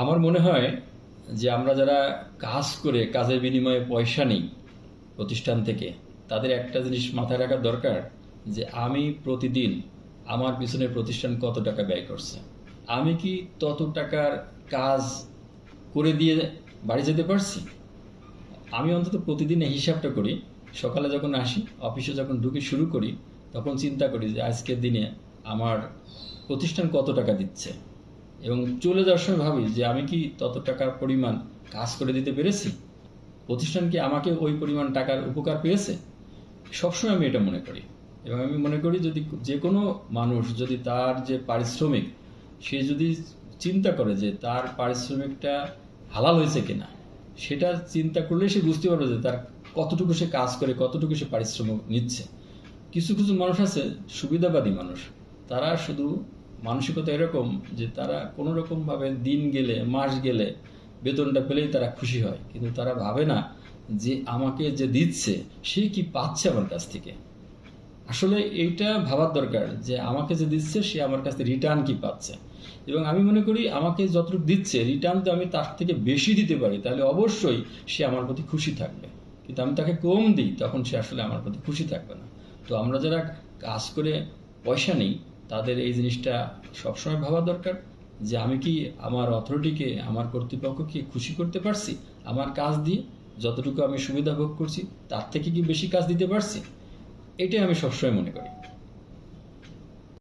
আমার মনে হয় যে আমরা যারা কাজ করে কাজের বিনিময়ে পয়সা নিই প্রতিষ্ঠান থেকে, তাদের একটা জিনিস মাথায় রাখা দরকার যে আমি প্রতিদিন আমার পিছনে প্রতিষ্ঠান কত টাকা ব্যয় করছে। আমি কি তত টাকার কাজ করে দিয়ে বাড়ি যেতে পারছি? আমি অন্তত প্রতিদিন হিসাবটা করি। সকালে যখন আসি, অফিসে যখন ঢুকে শুরু করি, তখন চিন্তা করি যে আজকের দিনে আমার প্রতিষ্ঠান কত টাকা দিচ্ছে। এবং চলে যাওয়ার সময় ভাবি যে আমি কি তত টাকার পরিমাণ কাজ করে দিতে পেরেছি? প্রতিষ্ঠান কি আমাকে ওই পরিমাণ টাকার উপকার পেয়েছে? সবসময় আমি এটা মনে করি। এবং আমি মনে করি যদি যে কোনো মানুষ যদি তার যে পারিশ্রমিক, সে যদি চিন্তা করে যে তার পারিশ্রমিকটা হালাল হয়েছে কিনা, সেটা চিন্তা করলে সে বুঝতে পারবে যে তার কতটুকু সে কাজ করে, কতটুকু সে পারিশ্রমিক নিচ্ছে। কিছু কিছু মানুষ আছে সুবিধাবাদী মানুষ। তারা শুধু মানসিকতা এরকম যে তারা কোনো রকমভাবে দিন গেলে, মাস গেলে বেতনটা পেলেই তারা খুশি হয়। কিন্তু তারা ভাবে না যে আমাকে যে দিচ্ছে, সে কি পাচ্ছে আমার কাছ থেকে? আসলে এইটা ভাবার দরকার যে আমাকে যে দিচ্ছে, সে আমার কাছ থেকে রিটার্ন কি পাচ্ছে? এবং আমি মনে করি আমাকে যতটুকু দিচ্ছে রিটার্ন তো আমি তার থেকে বেশি দিতে পারি। তাহলে অবশ্যই সে আমার প্রতি খুশি থাকবে। কিন্তু আমি তাকে কম দিই, তখন সে আসলে আমার প্রতি খুশি থাকবে না। তো আমরা যারা কাজ করে পয়সা নেই তাদের এই জিনিসটা সবসময় ভাবা দরকার যে আমি কি আমার অথরিটিকে, আমার কর্তৃপক্ষকে খুশি করতে পারছি? আমার কাজ দিয়ে যতটুকু আমি সুবিধা ভোগ করছি, তার থেকে কি বেশি কাজ দিতে পারছি? এটাই আমি সবসময় মনে করি।